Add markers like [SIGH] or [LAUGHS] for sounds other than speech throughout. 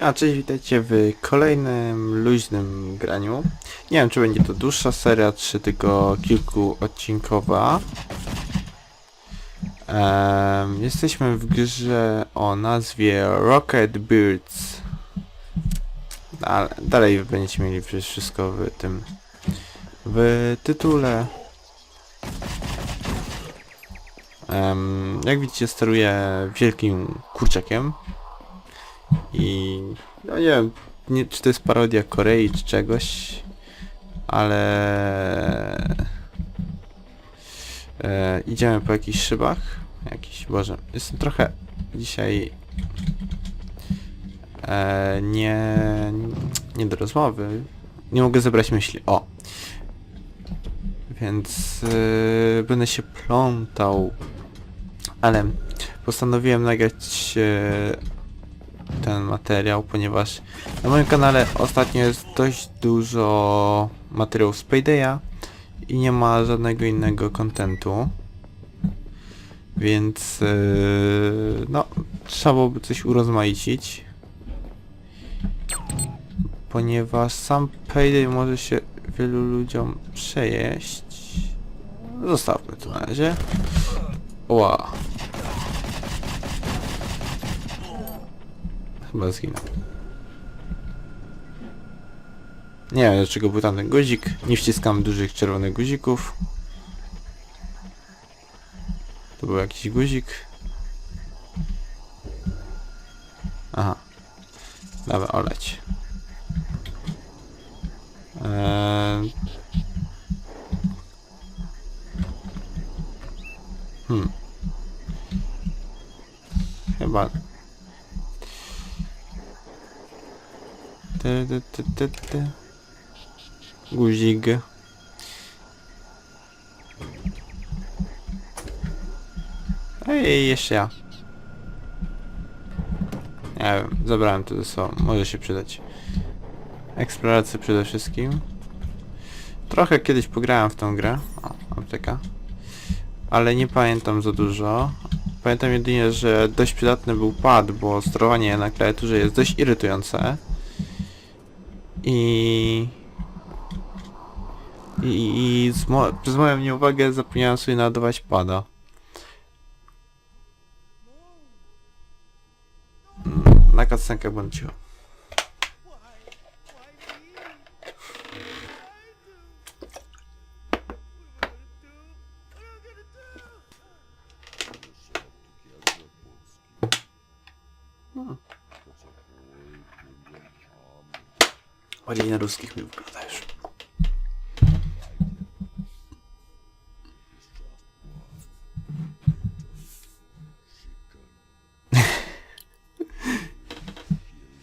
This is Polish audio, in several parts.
A cześć, witajcie w kolejnym luźnym graniu. Nie wiem, czy będzie to dłuższa seria, czy tylko kilkuodcinkowa. Em, jesteśmy w grze o nazwie Rocket Birds. Ale dalej będziecie mieli przecież wszystko w tym w tytule. Jak widzicie, steruję wielkim kurczakiem. I no nie wiem, nie, czy to jest parodia Korei czy czegoś, ale e, idziemy po jakichś szybach. Jakiś, Boże, jestem trochę dzisiaj e, nie, nie do rozmowy. Nie mogę zebrać myśli. O! Więc e, będę się plątał. Ale postanowiłem nagrać e, ten materiał, ponieważ na moim kanale ostatnio jest dość dużo materiałów z Paydaya i nie ma żadnego innego kontentu. Więc yy, no, trzeba byłoby coś urozmaicić. Ponieważ sam Payday może się wielu ludziom przejeść. Zostawmy to na razie. Ła. Chyba zginął. Nie wiem dlaczego był tam ten guzik. Nie wciskam dużych czerwonych guzików. To był jakiś guzik. Aha. Dobra, oleć. Guzik. Ej, jeszcze ja. Nie wiem, zabrałem to ze sobą, może się przydać. Eksploracja przede wszystkim. Trochę kiedyś pograłem w tą grę. O, apteka. Ale nie pamiętam za dużo. Pamiętam jedynie, że dość przydatny był pad, bo sterowanie na klawiaturze jest dość irytujące. I... I, i mo przez moją nieuwagę zapomniałem sobie nadawać pada. Na cutscenkę bądź cicho. Bardziej na ruskich mi wyglądajesz.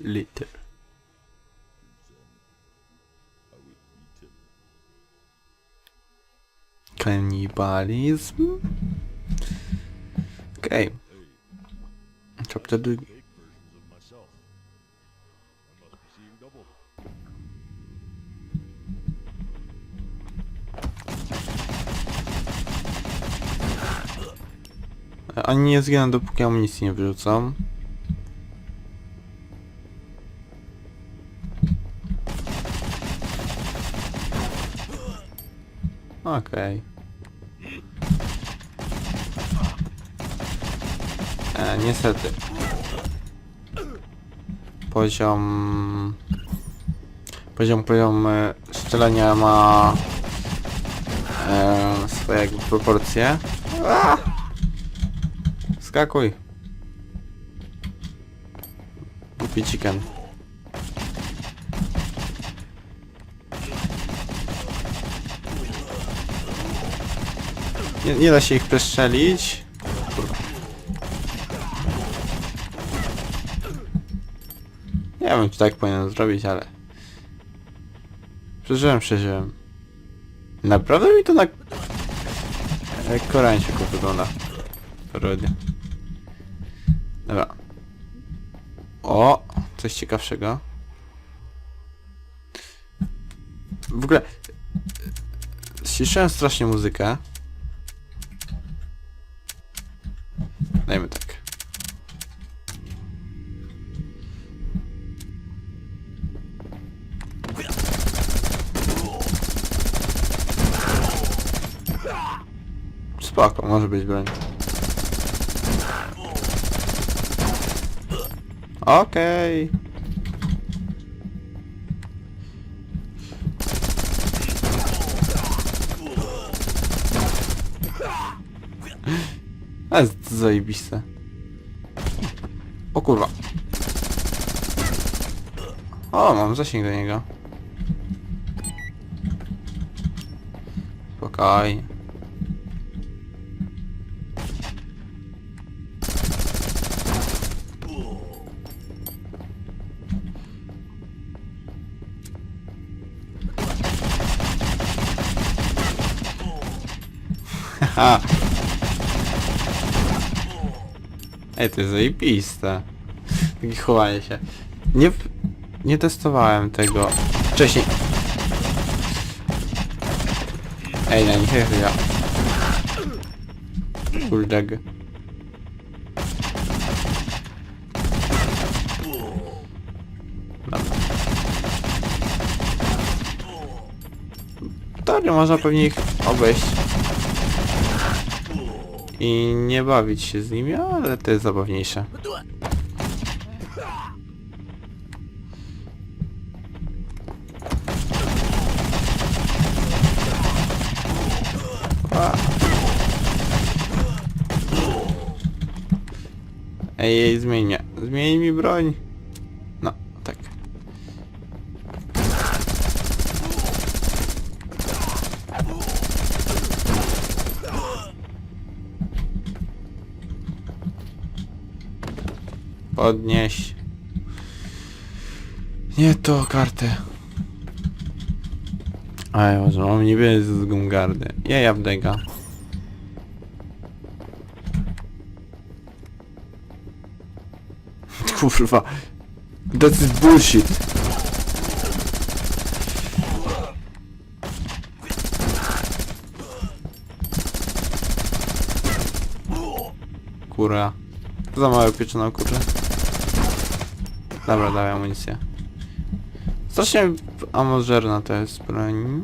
Later. [LAUGHS] Kanibalizm? Okej. Okay. Chapter 2. Ani nie zginę dopóki amunicji nie wyrzucam. Okej. E, niestety. Poziom... Poziom, poziom e, strzelania ma e, swoje proporcje. Skakuj. Głupi chicken. Nie, nie da się ich przestrzelić. Kurwa. Nie wiem, czy tak powinien zrobić, ale... Przeżyłem, przeżyłem. Naprawdę mi to na... Jak koreańczyków wygląda. Parodia. Dobra. O, coś ciekawszego. W ogóle... Ściszyłem strasznie muzykę. Dajmy tak. Spoko, może być broń. Okej. To jest zajebiste. O kurwa. O, mam zasięg do niego. Spokojnie. Haha. Ej, to jest zajebiste. Takie chowanie się. Nie, nie testowałem tego wcześniej. Ej, na nich ja. Bulldog. To nie można pewnie ich obejść. I nie bawić się z nimi, ale to jest zabawniejsze. Ej, ej, zmienię. Zmień mi broń. Odnieś. Nie to kartę. A ja może mam niby z Gungardy. Ja ja wdega. [LAUGHS] Kurwa. That is bullshit. Kura. Za małe pieczone kurze. Dobra, dawaj amunicję. Strasznie amożerna to jest broń.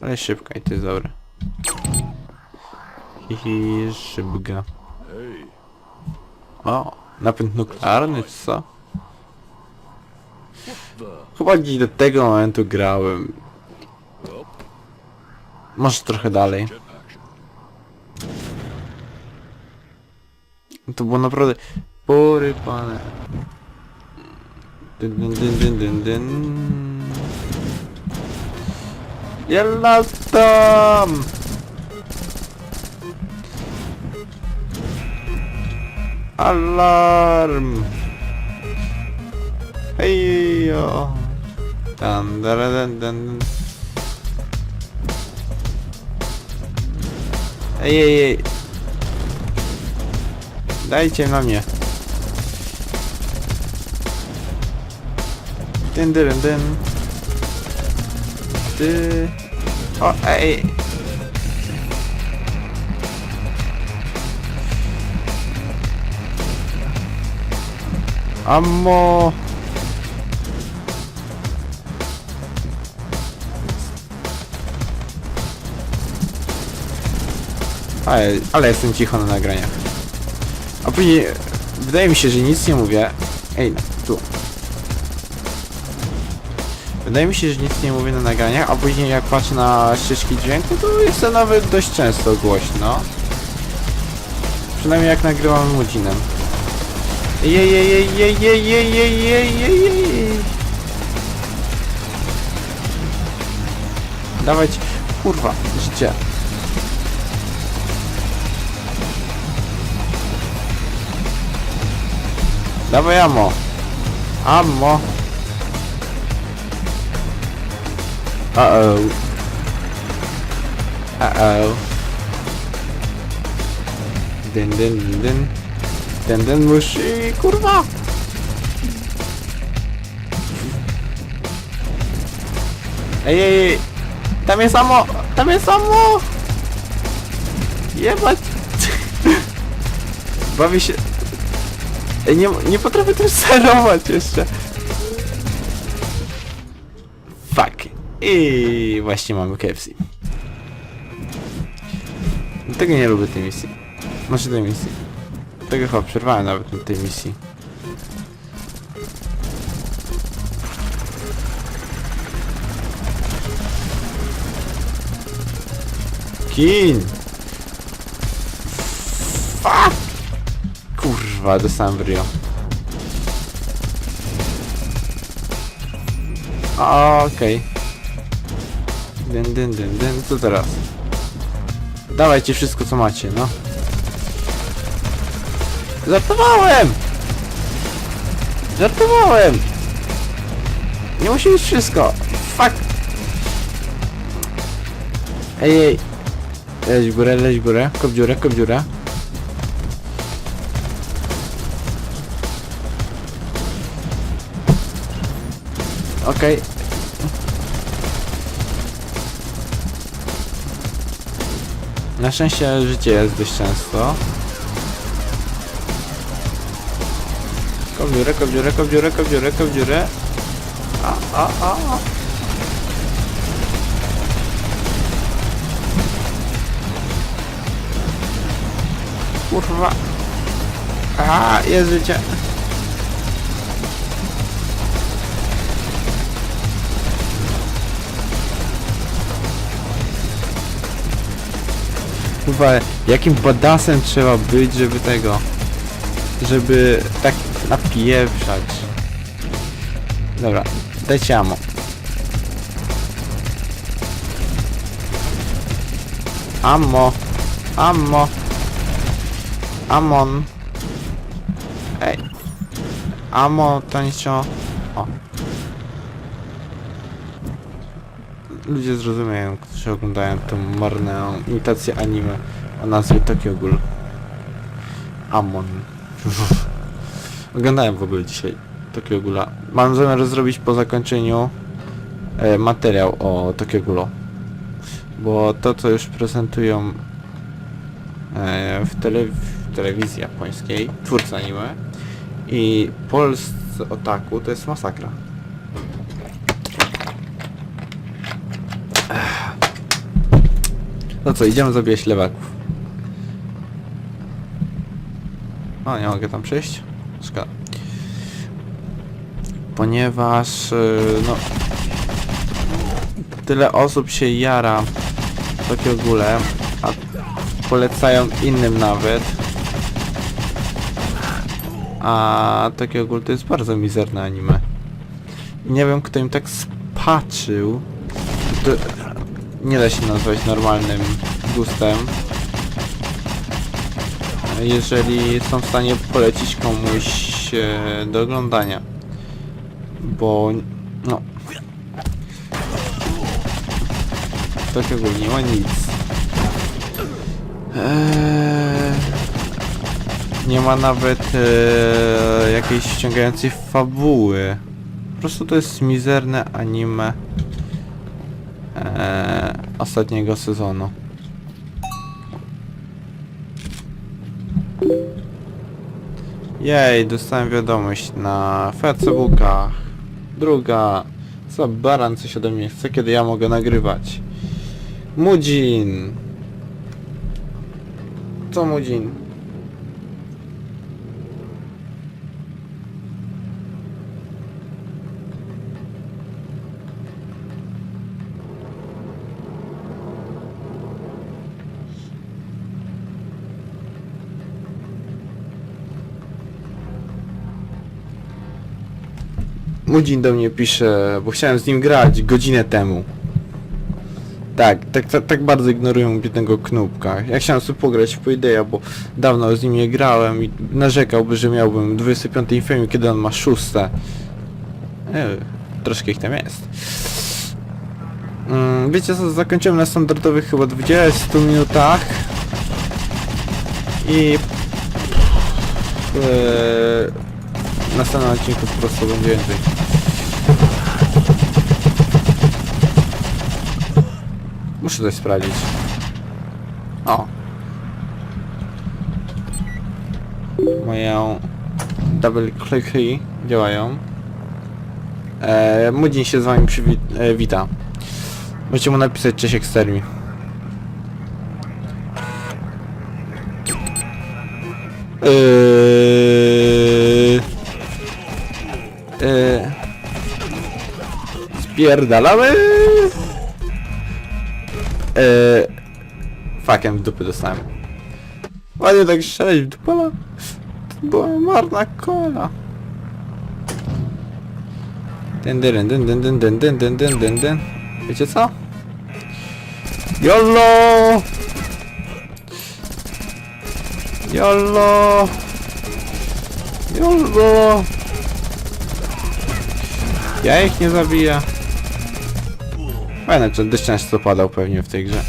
Ale szybka i to jest dobre. Hihi, szybka. O, napęd nuklearny co? Chyba gdzieś do tego momentu grałem. Może trochę dalej. To było naprawdę Bore bana. Dın dın dın dın dın dın. Yalastım. Alarm. Hey yo. Dan dara dan dan. Ej, ej, ej. Dajcie na mnie. Dyn, dyn, dyn. Ty. O, ej. Ammo. Ale, ale jestem cicho na nagraniach. A później wydaje mi się, że nic nie mówię. Ej, no, tu. Wydaje mi się, że nic nie mówię na nagraniach, a później jak patrzę na ścieżki dźwięku, to jest to nawet dość często głośno. Przynajmniej jak nagrywam mudzinem. Jej, jej, jej, jej, jej, jej, jej, jej, jej, jej. Dawać, kurwa, życie. Dawaj ammo. Ammo. Uh-oh. Uh-oh. Dyn, dyn, dyn, dyn. Dyn, dyn, musi, kurwa. Ej, ej, ej. Tam jest ammo. Tam jest ammo. Jebać. [LAUGHS] Bawi się... Ej, nie, nie potrafię tym sterować jeszcze. I właśnie mamy KFC. Tego nie lubię tej misji. Znaczy tej misji. Tego chyba przerwałem nawet na tej misji. Kin! Kurwa, dostałem w Rio. Okej. Dyn, dyn, dyn, dyn. Co teraz? Dawajcie wszystko co macie, no. Żartowałem! Żartowałem! Nie musi być wszystko. Fuck! Ej, ej. Leź w górę, leź w górę. Kop dziurę, kop dziurę. Okej. Na szczęście życie jest dość często. Kop dziurę, kop dziurę, kop dziurę, kop dziurę, kop dziurę. A, a, a, a. Kurwa. A, jest życie. Kurwa, jakim badasem trzeba być, żeby tego... Żeby tak napieprzać. Dobra, dajcie amo. Ammo. Ammo. Amon. Ej. Amo to niczego. O. Ludzie zrozumieją, którzy oglądają tą marną imitację anime o nazwie Tokyo Ghoul. Amon. [LAUGHS] Oglądałem w ogóle dzisiaj Tokyo Ghula. Mam zamiar zrobić po zakończeniu e, materiał o Tokyo Ghulu. Bo to co już prezentują e, w, tele, w telewizji japońskiej, twórcy anime i polscy otaku to jest masakra. No co, idziemy zabijać lewaków. O, nie mogę tam przejść? Szkoda. Ponieważ, yy, no... Tyle osób się jara takie ogóle, a polecają innym nawet. A takie ogóle to jest bardzo mizerne anime. Nie wiem kto im tak spaczył. Nie da się nazwać normalnym gustem. Jeżeli są w stanie polecić komuś e, do oglądania. Bo no. Takiego nie ma nic. Eee, nie ma nawet e, jakiejś ściągającej fabuły. Po prostu to jest mizerne anime e, ostatniego sezonu. Jej, dostałem wiadomość na Facebookach. Druga. Co baran coś ode mnie chce, kiedy ja mogę nagrywać. Mudzin. Co Mudzin? Mudzin do mnie pisze, bo chciałem z nim grać godzinę temu. Tak, tak, tak, tak bardzo ignorują biednego Knupka. Ja chciałem sobie pograć w Paydeya, bo dawno z nim nie grałem i narzekałby, że miałbym 25 infamy, kiedy on ma 6. E, troszkę ich tam jest. Mm, wiecie co, zakończyłem na standardowych chyba 20 minutach. I... E, w następnym odcinku po prostu będzie więcej. Muszę coś sprawdzić. O. Moje double clicky działają. E, Mudzin się z wami przywi e, wita. Możecie mu napisać cześć ekstermi. Yy... Spierdalamy! Yy... Fakiem w dupy dostałem. Ładnie tak strzelać w dupę, ale to była marna kola. Dyn, dyn, dyn, dyn, dyn, dyn, dyn, dyn, dyn, dyn. Wiecie co? YOLO! YOLO! YOLO! Ja ich nie zabiję. Fajne, czy dość często padał pewnie w tej grze.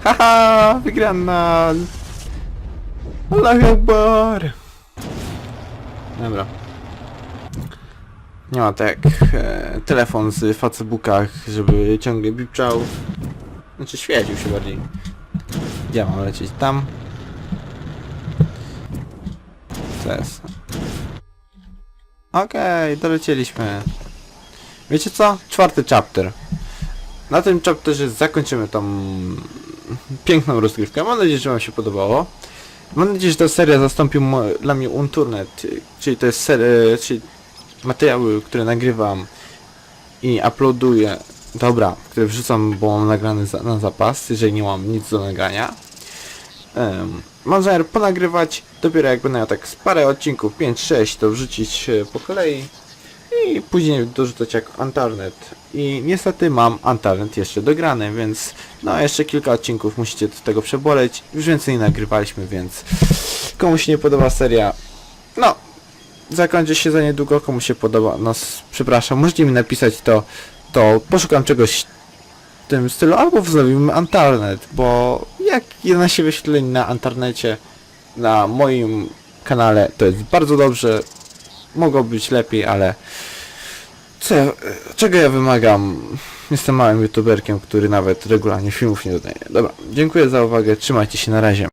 Haha! Wygrana! Allahu Akbar! Dobra. Nie ma tak e, telefon z Facebookach, żeby ciągle bipczał. Znaczy świecił się bardziej. Gdzie mam lecieć? Tam. Co Okej, dolecieliśmy. Wiecie co? Czwarty chapter. Na tym chapterze zakończymy tą piękną rozgrywkę. Mam nadzieję, że wam się podobało. Mam nadzieję, że ta seria zastąpi mo- dla mnie Unturnet, czyli to jest seria, czyli materiały, które nagrywam i uploaduję, dobra, które wrzucam, bo mam nagrane za, na zapas, jeżeli nie mam nic do nagrania. Um, mam zamiar ponagrywać, dopiero jak będę miał tak z parę odcinków, 5-6, to wrzucić e, po kolei i później dorzucać jako Antarnet. I niestety mam Antarnet jeszcze dograny, więc no jeszcze kilka odcinków musicie do tego przeboleć. Już więcej nie nagrywaliśmy, więc komu się nie podoba seria, no zakończy się za niedługo, komu się podoba, no przepraszam, możecie mi napisać to, to poszukam czegoś w tym stylu, albo wznowimy Antarnet, bo jak 11 wyświetleń na Antarnecie na moim kanale to jest bardzo dobrze, mogło być lepiej, ale co, ja- czego ja wymagam? Jestem małym youtuberkiem, który nawet regularnie filmów nie dodaje. Dobra, dziękuję za uwagę, trzymajcie się, na razie.